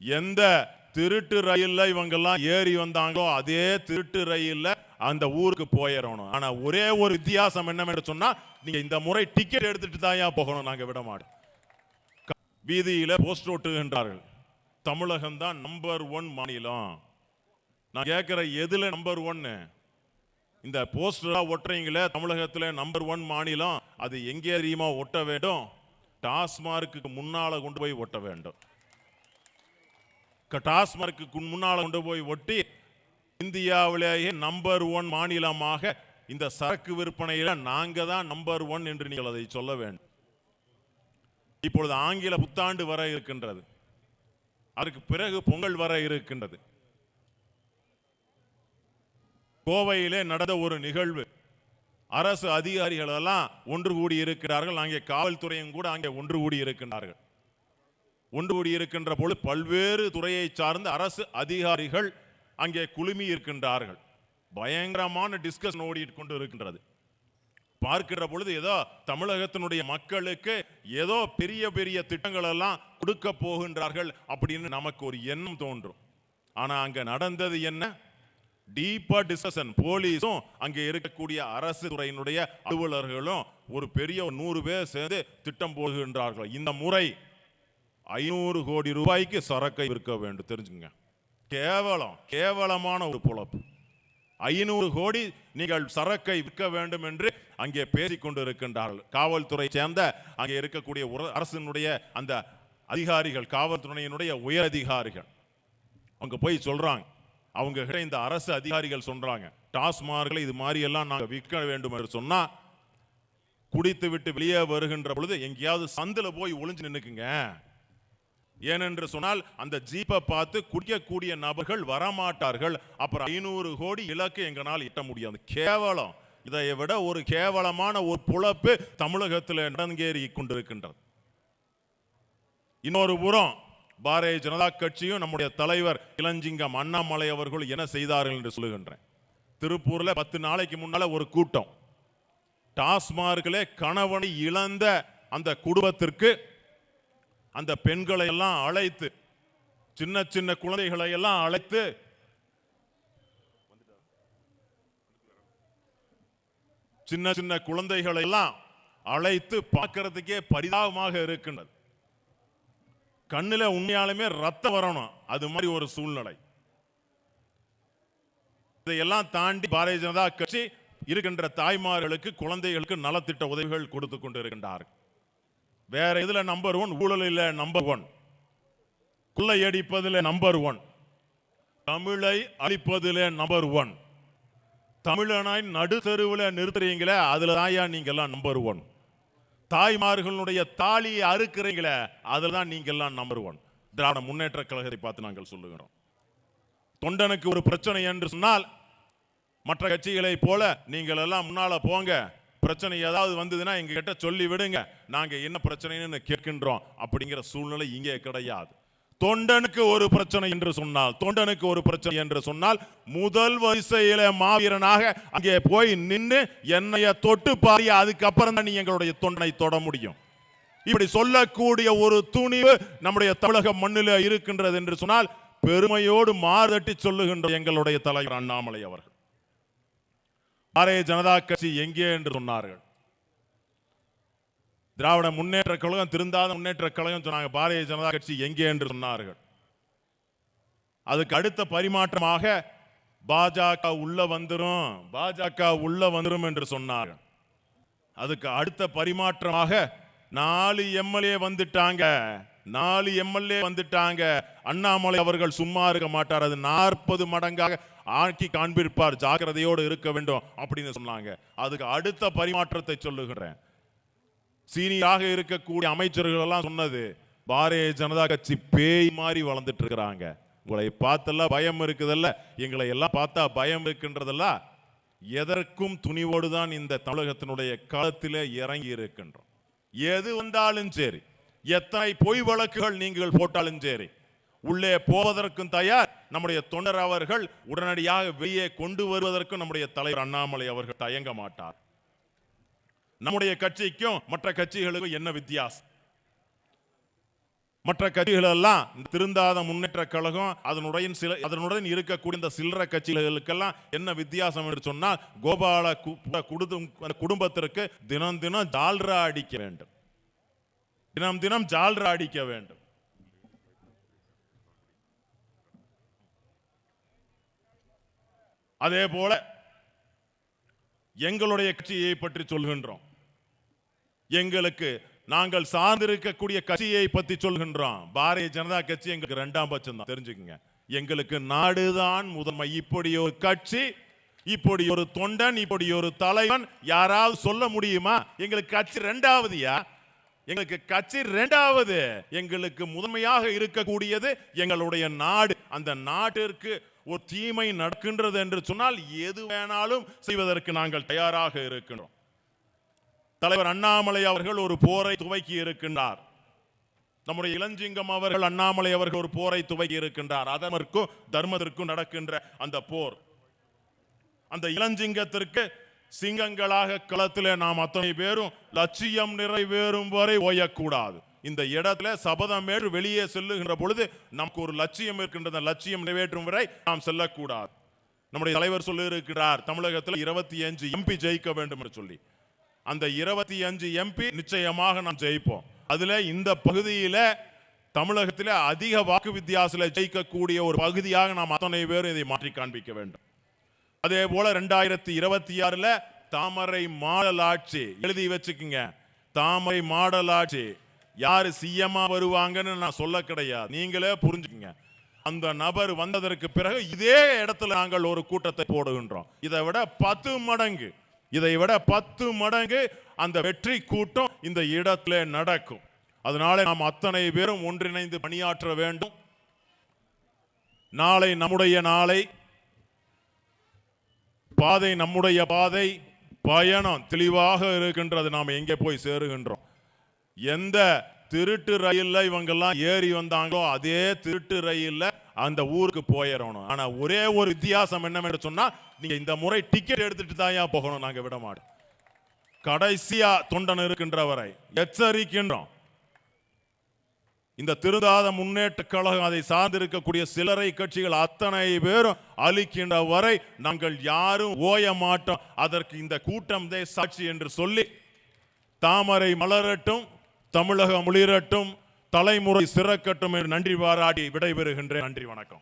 எந்த திருட்டு ரயில்ல இவங்கெல்லாம் ஏறி வந்தாங்களோ அதே திருட்டு ரயில்ல அந்த ஊருக்கு போயிடணும் ஆனா ஒரே ஒரு வித்தியாசம் என்னவென்று சொன்னா நீங்க இந்த முறை டிக்கெட் எடுத்துட்டு தான் போகணும்? நாங்க விட மாட்டோம். வீதியில போஸ்ட் ஓட்டுகின்றார்கள் தமிழகம் தான் நம்பர் ஒன் மாநிலம். நான் கேட்கிற எதுல நம்பர் ஒன்னு இந்த போஸ்டரா ஒட்டுறீங்களே தமிழகத்துல நம்பர் ஒன் மாநிலம். அது எங்கே அதிகமாக ஒட்ட வேண்டும்? டாஸ்மார்க்கு முன்னால கொண்டு போய் ஒட்ட வேண்டும். டாஸ்மார்க்கு முன்னால் கொண்டு போய் ஒட்டி இந்தியாவிலேயே நம்பர் ஒன் மாநிலமாக இந்த சரக்கு விற்பனையில் நாங்கள் தான் நம்பர் ஒன் என்று நீங்கள் அதை சொல்ல வேண்டும். இப்பொழுது ஆங்கில புத்தாண்டு வர இருக்கின்றது. அதற்கு பிறகு பொங்கல் வர இருக்கின்றது. கோவையிலே நடந்த ஒரு நிகழ்வு. அரசு அதிகாரிகள் எல்லாம் ஒன்று கூடி இருக்கிறார்கள். அங்கே காவல்துறையும் கூட அங்கே ஒன்று கூடி இருக்கின்றார்கள். ஒன்று கூடி இருக்கின்ற பொழுது பல்வேறு துறையை சார்ந்த அரசு அதிகாரிகள் அங்கே குழுமி இருக்கின்றார்கள். பயங்கரமான டிஸ்கஷன் ஓடிட்டு கொண்டு இருக்கின்றது பார்க்கிற பொழுது ஏதோ தமிழகத்தினுடைய மக்களுக்கு ஏதோ பெரிய பெரிய திட்டங்கள் எல்லாம் கொடுக்க போகின்றார்கள் அப்படின்னு நமக்கு ஒரு எண்ணம் தோன்றும். ஆனால் அங்கே நடந்தது என்ன? டீப்பா டிஸ்கஷன் போலீஸும் அங்கே இருக்கக்கூடிய அரசு துறையினுடைய அலுவலர்களும் ஒரு பெரிய நூறு பேர் சேர்ந்து திட்டம் போடுகின்றார்கள். இந்த முறை ஐநூறு கோடி ரூபாய்க்கு சரக்கை விற்க வேண்டும். தெரிஞ்சுங்க கேவலம் கேவலமான ஒரு பொழப்பு. ஐநூறு கோடி நீங்கள் சரக்கை விற்க வேண்டும் என்று அங்கே பேசிக்கொண்டு இருக்கின்றார்கள் காவல்துறை சேர்ந்த அங்கே இருக்கக்கூடிய அரசினுடைய அந்த அதிகாரிகள் காவல்துறையினுடைய உயர் அதிகாரிகள். அவங்க போய் சொல்றாங்க. அவங்க கிட்ட இந்த அரசு அதிகாரிகள் சொல்றாங்க. டாஸ்மார்களை இது மாதிரி எல்லாம் நாங்கள் விற்க வேண்டும் என்று சொன்னா குடித்து விட்டு வெளியே வருகின்ற பொழுது எங்கேயாவது சந்தில போய் ஒளிஞ்சு நின்னுக்குங்க. ஏனென்று சொன்னால் அந்த ஜீப்பை பார்த்து குடிக்கக்கூடிய நபர்கள் வரமாட்டார்கள். அப்புறம் ஐநூறு கோடி இலக்கு எங்களால் எட்ட முடியாது. கேவலம். இதை விட ஒரு கேவலமான ஒரு புழப்பு தமிழகத்தில் நடங்கேறி கொண்டிருக்கின்றது. இன்னொரு புறம் பாரதிய ஜனதா கட்சியும் நம்முடைய தலைவர் இளஞ்சிங்கம் அண்ணாமலை அவர்கள் என்ன செய்தார்கள் என்று சொல்லுகின்றேன். திருப்பூர்ல பத்து நாளைக்கு முன்னால ஒரு கூட்டம். டாஸ்மார்க்கிலே கணவனை இழந்த அந்த குடும்பத்திற்கு அந்த பெண்களை எல்லாம் அழைத்து சின்ன சின்ன குழந்தைகளை எல்லாம் அழைத்து சின்ன சின்ன குழந்தைகளை எல்லாம் அழைத்து பார்க்கறதுக்கே பரிதாபமாக இருக்கின்றது. கண்ணுல உண்மையாலுமே ரத்தம் வரணும். அது மாதிரி ஒரு சூழ்நிலை. இதையெல்லாம் தாண்டி பாரதிய ஜனதா கட்சி இருக்கின்ற தாய்மார்களுக்கு குழந்தைகளுக்கு நலத்திட்ட உதவிகள் கொடுத்து கொண்டிருக்கின்றார்கள். வேற இதுல நம்பர் ஒன் ஊழலில் நம்பர் ஒன் கொள்ளையடிப்பதில் நம்பர் ஒன் தமிழை அழிப்பதில் நம்பர் ஒன் தமிழனாய் நடுத்தருவில் நிறுத்துறீங்களே அதில் தாயா நீங்கள்லாம் நம்பர் ஒன் தாய்மார்களுடைய தாலியை அறுக்கிறீங்களே அதில் தான் நீங்கள்லாம் நம்பர் ஒன் திராவிட முன்னேற்ற கழகத்தை பார்த்து நாங்கள் சொல்லுகிறோம். தொண்டனுக்கு ஒரு பிரச்சனை என்று சொன்னால் மற்ற கட்சிகளை போல நீங்கள் எல்லாம் முன்னால் போங்க. பிரச்சனை ஏதாவது வந்ததுன்னா எங்ககிட்ட சொல்லி விடுங்க நாங்க என்ன பிரச்சனைன்னு கேட்கின்றோம். அப்படிங்கிற சூழ்நிலை இங்கே கிடையாது. தொண்டனுக்கு ஒரு பிரச்சனை என்று சொன்னால் தொண்டனுக்கு ஒரு பிரச்சனை என்று சொன்னால் முதல் வரிசையில மாவீரனாக அங்கே போய் நின்று என்னைய தொட்டு பாரி அதுக்கப்புறம் தான் நீ எங்களுடைய தொண்டனை தொட முடியும். இப்படி சொல்லக்கூடிய ஒரு துணிவு நம்முடைய தமிழக மண்ணில் இருக்கின்றது என்று சொன்னால் பெருமையோடு மாறுதட்டி சொல்லுகின்ற எங்களுடைய தலைவர் அண்ணாமலை அவர்கள். பாரதிய ஜனதா கட்சி எங்கே என்று சொன்னார்கள். திராவிட முன்னேற்ற கழகம் திருந்தாத முன்னேற்ற கழகம் சொன்னாங்க. பாரதிய ஜனதா கட்சி எங்கே என்று சொன்னார்கள். அதுக்கு அடுத்த பரிமாற்றமாக பாஜக உள்ள வந்துரும். பாஜக உள்ள வந்துரும் என்று சொன்னார்கள். அதுக்கு அடுத்த பரிமாற்றமாக நாலு எம்எல்ஏ வந்துட்டாங்க. நாலு எம்எல்ஏ வந்துட்டாங்க. அண்ணாமலை அவர்கள் சும்மா இருக்க மாட்டார். அது நாற்பது மடங்காக ஆக்கி காண்பிருப்பார் ஜாக்கிரதையோடு இருக்க வேண்டும் அப்படின்னு சொன்னாங்க. அதுக்கு அடுத்த பரிமாற்றத்தை சொல்லுகிறேன். சீனியராக இருக்கக்கூடிய அமைச்சர்கள் எல்லாம் சொன்னது பாரதிய ஜனதா கட்சி பேய் மாதிரி வளர்ந்துட்டு இருக்கிறாங்க உங்களை பார்த்தெல்லாம் பயம் இருக்குதல்ல? எங்களை எல்லாம் பார்த்தா பயம் இருக்கின்றதல்ல? எதற்கும் துணிவோடு தான் இந்த தமிழகத்தினுடைய களத்திலே இறங்கி இருக்கின்றோம். எது வந்தாலும் சரி எத்தனை பொய் வழக்குகள் நீங்கள் போட்டாலும் சரி உள்ளே போவதற்கும் தயார் நம்முடைய தொண்டர் அவர்கள் உடனடியாக வெளியே கொண்டு வருவதற்கும் நம்முடைய தலைவர் அண்ணாமலை அவர்கள் தயங்க மாட்டார். நம்முடைய கட்சிக்கும் மற்ற கட்சிகளுக்கும் என்ன வித்தியாசம்? மற்ற கட்சிகள் எல்லாம் திருந்தாத முன்னேற்ற கழகம் அதனுடைய சில அதனுடன் இருக்கக்கூடிய இந்த சில்லற கட்சிகளுக்கெல்லாம் என்ன வித்தியாசம் என்று சொன்னால் கோபால குடும்பம் குடும்பத்திற்கு தினம் தினம் ஜால்ரா அடிக்க வேண்டும். தினம் தினம் ஜால்ரா அடிக்க வேண்டும். அதே போல எங்களுடைய கட்சியை பற்றி சொல்கின்றோம். எங்களுக்கு நாங்கள் சார்ந்திருக்கக்கூடிய கட்சியை பற்றி சொல்கின்றோம். பாரதிய ஜனதா கட்சி எங்களுக்கு ரெண்டாம் பட்சம் தான். தெரிஞ்சுக்கங்க. எங்களுக்கு நாடுதான் முதன்மை. இப்படி ஒரு கட்சி இப்படி ஒரு தொண்டன் இப்படி ஒரு தலைவன் யாராவது சொல்ல முடியுமா? எங்களுக்கு கட்சி ரெண்டாவதுயா? எங்களுக்கு கட்சி ரெண்டாவது. எங்களுக்கு முதன்மையாக இருக்கக்கூடியது எங்களுடைய நாடு. அந்த நாட்டிற்கு ஒரு தீமை நடக்கின்றது என்று சொன்னால் எது வேணாலும் செய்வதற்கு நாங்கள் தயாராக இருக்கின்றோம். தலைவர் அண்ணாமலை அவர்கள் ஒரு போரை துவக்கி இருக்கின்றார். நம்முடைய இளஞ்சிங்கம் அவர்கள் அண்ணாமலை அவர்கள் ஒரு போரை துவக்கி இருக்கின்றார். அதற்கும் தர்மத்திற்கும் நடக்கின்ற அந்த போர். அந்த இளஞ்சிங்கத்திற்கு சிங்கங்களாக களத்தில் நாம் அத்தனை பேரும் லட்சியம் நிறைவேறும் வரை ஓயக்கூடாது. இந்த இடத்துல சபதம் ஏற்று வெளியே செல்லுகின்ற பொழுது நமக்கு ஒரு லட்சியம் இருக்கின்ற லட்சியம் நிறைவேற்றும் வரை நாம் செல்லக்கூடாது. நம்முடைய தலைவர் சொல்லியிருக்கிறார் தமிழகத்தில் இருபத்தி அஞ்சு எம்பி ஜெயிக்க வேண்டும் என்று சொல்லி. அந்த இருபத்தி அஞ்சு எம்பி நிச்சயமாக நாம் ஜெயிப்போம். அதில் இந்த பகுதியில் தமிழகத்தில் அதிக வாக்கு வித்தியாசத்தில் ஜெயிக்கக்கூடிய ஒரு பகுதியாக நாம் அத்தனை பேரும் இதை மாற்றி காண்பிக்க வேண்டும். அதே போல ரெண்டாயிரத்தி இருபத்தி ஆறில் தாமரை மாடல் ஆட்சி. எழுதி வச்சுக்கோங்க. தாமரை மாடல் ஆட்சி. யாரு சிஎம்மா வருவாங்கன்னு நான் சொல்ல கிடையாது. நீங்களே புரிஞ்சுக்கங்க. அந்த நபர் வந்ததற்கு பிறகு இதே இடத்துல நாங்கள் ஒரு கூட்டத்தை போடுகின்றோம். இதை விட பத்து மடங்கு இதை விட பத்து மடங்கு அந்த வெற்றி கூட்டம் இந்த இடத்துல நடக்கும். அதனால நாம் அத்தனை பேரும் ஒன்றிணைந்து பணியாற்ற வேண்டும். நாளை நம்முடைய நாளை பாதை நம்முடைய பாதை பயணம் தெளிவாக இருக்கின்றது. நாம் எங்கே போய் சேருகின்றோம்? எந்த திருட்டு ரயில்ல இவங்கெல்லாம் ஏறி வந்தாங்களோ அதே திருட்டு ரயில்ல அந்த ஊருக்கு போயிடணும் ஆனா ஒரே ஒரு வித்தியாசம் என்னவென்று சொன்னா நீங்க இந்த முறை டிக்கெட் எடுத்துட்டு தான் போகணும் நாங்க விட மாட்டோம். கடைசியா தொண்டன் இருக்கின்ற வரை எச்சரிக்கின்றோம். இந்த திருதாத முன்னேற்ற கழகம் அதை சார்ந்திருக்கக்கூடிய சிலரை கட்சிகள் அத்தனை பேரும் அழிக்கின்ற வரை நாங்கள் யாரும் ஓய மாட்டோம். அதற்கு இந்த கூட்டம் சாட்சி என்று சொல்லி தாமரை மலரட்டும் தமிழகம் ஒளிரட்டும் தலைமுறை சிறக்கட்டும் என்று நன்றி பாராட்டி விடைபெறுகின்றேன். நன்றி வணக்கம்.